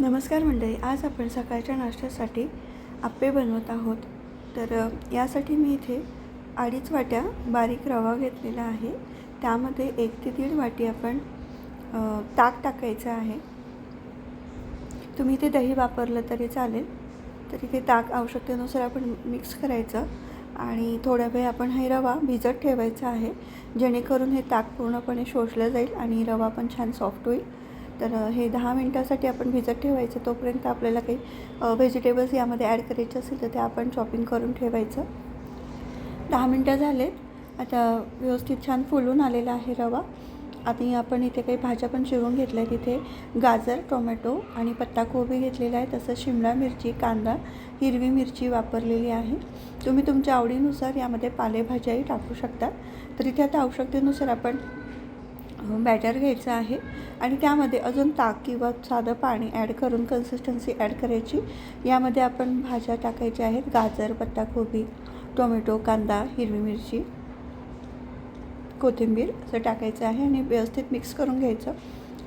नमस्कार मंडळी आज आपण सकाळच्या नाश्त्यासाठी आप्पे बनवत आहोत. तर यासाठी मी इथे अडीच वाट्या बारीक रवा घेतलेला आहे. त्यामध्ये एक ते दीड वाटी आपण ताक टाकायचं आहे. तुम्ही इथे दही वापरलं तरी चालेल. तर इथे ताक आवश्यकतेनुसार आपण मिक्स करायचं आणि थोड्या वेळ आपण हे रवा भिजत ठेवायचा आहे. जेणेकरून हे ताक पूर्णपणे शोषलं जाईल आणि रवा पण छान सॉफ्ट होईल. तर हे दहा मिनटासाठी आपण भिजत ठेवायचं. तोपर्यंत आपल्याला काही व्हेजिटेबल्स यामध्ये ॲड करायचे असेल तर ते आपण चॉपिंग करून ठेवायचं. दहा मिनटं झालेत. आता व्यवस्थित छान फुलून आलेला आहे रवा. आणि आपण इथे काही भाज्या पण चिरून घेतल्या आहेत इथे गाजर टोमॅटो आणि पत्ताकोबी घेतलेला आहे. तसंच शिमला मिरची कांदा हिरवी मिरची वापरलेली आहे. तुम्ही तुमच्या आवडीनुसार यामध्ये पालेभाज्याही टाकू शकता. तर इथे आता आवश्यकतेनुसार आपण बॅटर घ्यायचं आहे आणि त्यामध्ये अजून ताक किंवा साधं पाणी ॲड करून कन्सिस्टन्सी ॲड करायची. यामध्ये आपण भाज्या टाकायच्या आहेत गाजर पत्ताकोबी टोमॅटो कांदा हिरवी मिरची कोथिंबीर असं टाकायचं आहे आणि व्यवस्थित मिक्स करून घ्यायचं.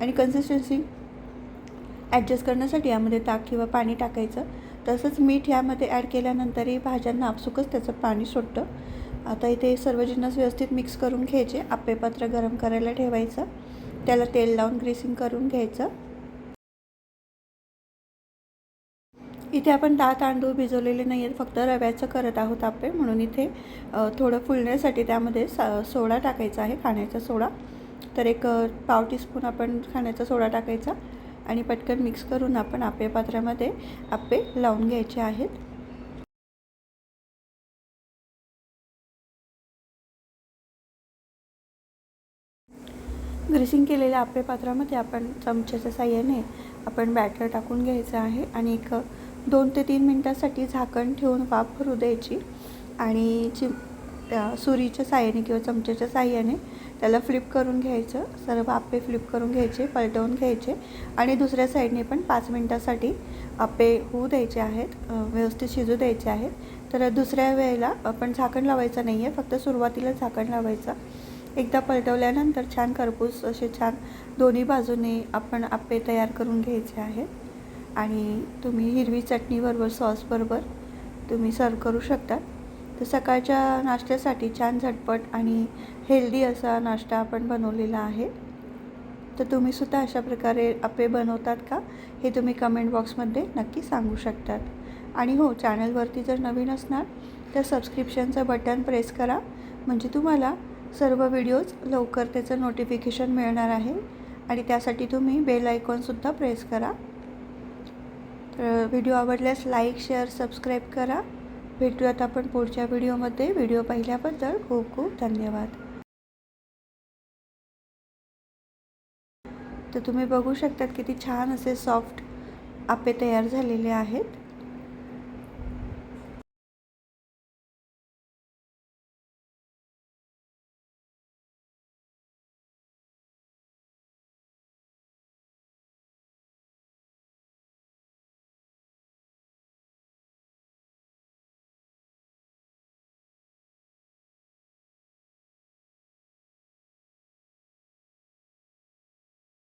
आणि कन्सिस्टन्सी ॲडजस्ट करण्यासाठी यामध्ये ताक किंवा पाणी टाकायचं. तसंच मीठ यामध्ये ॲड केल्यानंतरही भाज्यांना आपसुकच त्याचं पाणी सुटतं. आता इथे सर्व जिन्नस व्यवस्थित मिक्स करून घ्यायचे. आप्पे पात्र गरम करायला ठेवायचं. त्याला तेल लावून ग्रेसिंग करून घ्यायचं. इथे आपण दहा तांदूळ भिजवलेले नाही आहेत फक्त रव्याचं करत आहोत आप्पे म्हणून इथे थोडं फुलण्यासाठी त्यामध्ये सा सोडा टाकायचा आहे खाण्याचा सोडा. तर एक पाव टीस्पून आपण खाण्याचा सोडा टाकायचा. आणि पटकन मिक्स करून आपण आप्पे पात्रामध्ये आप्पे लावून घ्यायचे आहेत. ग्रेसिंग केलेल्या आपे पात्रामध्ये आपण चमच्याच्या साह्याने आपण बॅटर टाकून घ्यायचं आहे आणि एक दोन ते तीन मिनटासाठी झाकण ठेवून वाफ भरू द्यायची आणि चिम सुरीच्या साह्याने किंवा चमच्याच्या साह्याने त्याला फ्लिप करून घ्यायचं. सर्व आपे फ्लिप करून घ्यायचे पलटवून घ्यायचे आणि दुसऱ्या साईडने पण पाच मिनटासाठी आप्पे होऊ द्यायचे आहेत व्यवस्थित शिजू द्यायचे आहेत. तर दुसऱ्या वेळेला आपण झाकण लावायचं नाही आहे फक्त सुरुवातीला झाकण लावायचं. एकदा पलटवल्यानंतर छान खरपूस असे छान दोन्ही बाजूने आपण आप्पे तयार करून घ्यायचे आहेत. आणि तुम्ही हिरवी चटणीबरोबर सॉसबरोबर तुम्ही सर्व करू शकता. तर सकाळच्या नाश्त्यासाठी छान झटपट आणि हेल्दी असा नाश्ता आपण बनवलेला आहे. तर तुम्हीसुद्धा अशा प्रकारे अप्पे बनवतात का? हे तुम्ही कमेंट बॉक्समध्ये नक्की सांगू शकतात. आणि हो चॅनलवरती जर नवीन असणार तर सबस्क्रिप्शनचं बटन प्रेस करा. म्हणजे तुम्हाला सर्व व्हिडिओज लवकर त्याचं नोटिफिकेशन मिळणार आहे. आणि त्यासाठी तुम्ही बेल आयकॉनसुद्धा प्रेस करा. तर व्हिडिओ आवडल्यास लाईक शेअर सबस्क्राईब करा. भेटूयात आपण पुढच्या व्हिडिओमध्ये. व्हिडिओ पाहिल्याबद्दल खूप खूप धन्यवाद. तर तुम्ही बघू शकतात किती छान असे सॉफ्ट आपे तयार झालेले आहेत.